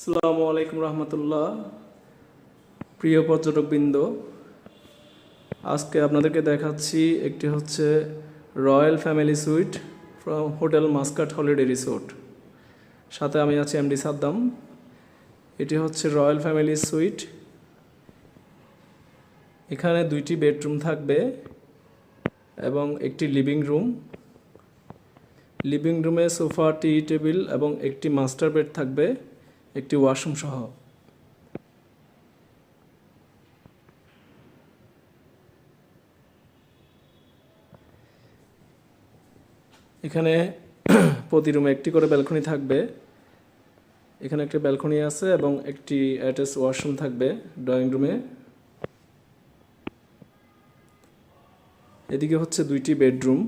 আসসালামু আলাইকুম রহমতুল্লাহ। প্রিয় পর্যটকবৃন্দ, আজকে আপনাদেরকে দেখাচ্ছি একটি হচ্ছে royal family suite from hotel Muscat holiday resort. সাথে আমি আছি এমডি সাদ্দাম। এটি হচ্ছে রয়্যাল ফ্যামিলি সুইট। এখানে দুইটি বেডরুম থাকবে এবং একটি লিভিং রুম। লিভিং রুমে সোফা, টি, টেবিল এবং একটি মাস্টার বেড থাকবে। একটি ওয়াশরুম সহ। এখানে প্রতি রুমে একটি করে ব্যালকনি থাকবে। এখানে একটি ব্যালকনি আছে এবং একটি অ্যাটাচ ওয়াশরুম থাকবে ড্রয়িং রুমে। এদিকে হচ্ছে দুইটি বেডরুম।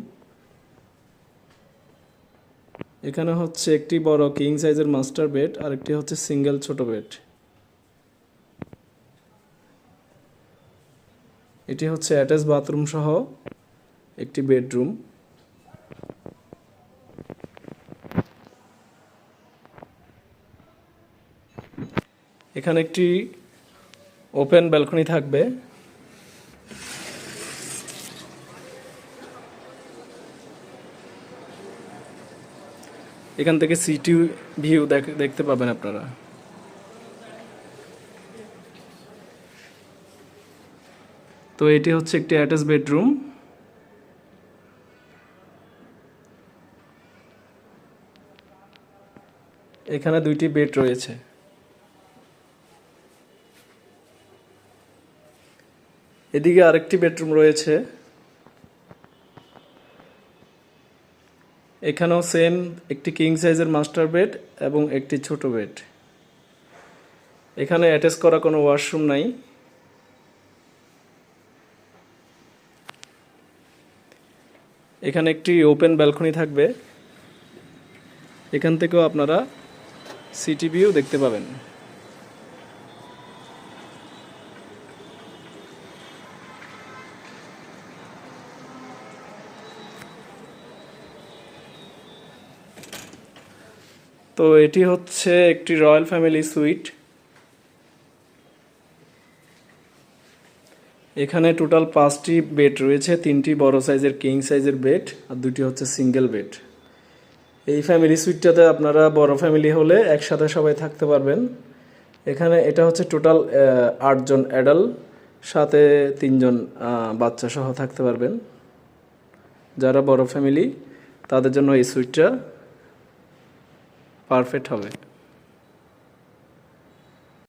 এখানে হচ্ছে একটি বড় কিং সাইজের মাস্টার বেড আর একটি হচ্ছে সিঙ্গেল ছোট বেড এটি হচ্ছে অ্যাটাচ বাথরুম সহ একটি বেডরুম এখানে একটি ওপেন ব্যালকনি থাকবে। এখান থেকে সিটি ভিউ দেখতে পাবেন আপনারা। তো এটি হচ্ছে একটি অ্যাটাচ বেডরুম এখানে দুইটি বেড রয়েছে। এদিকে আরেকটি বেডরুম রয়েছে। এখানেও সেম একটি কিং সাইজের মাস্টার বেড এবং একটি ছোট বেড এখানে অ্যাটাচ করা কোনো ওয়াশরুম নাই। এখানে একটি ওপেন ব্যালকনি থাকবে। এখান থেকেও আপনারা সিটি ভিউ দেখতে পাবেন। তো এটি হচ্ছে একটি রয়্যাল ফ্যামিলি সুইট। এখানে টোটাল পাঁচটি বেড রয়েছে, তিনটি বড় সাইজের, কিং সাইজের বেড আর দুটি হচ্ছে সিঙ্গেল বেড। এই ফ্যামিলি সুইটটাতে আপনারা বড় ফ্যামিলি হলে একসাথে সবাই থাকতে পারবেন। এখানে এটা হচ্ছে টোটাল আটজন অ্যাডাল্ট, সাথে তিনজন বাচ্চা সহ থাকতে পারবেন। যারা বড় ফ্যামিলি, তাদের জন্য এই সুইটটা। পারফেক্ট হবে।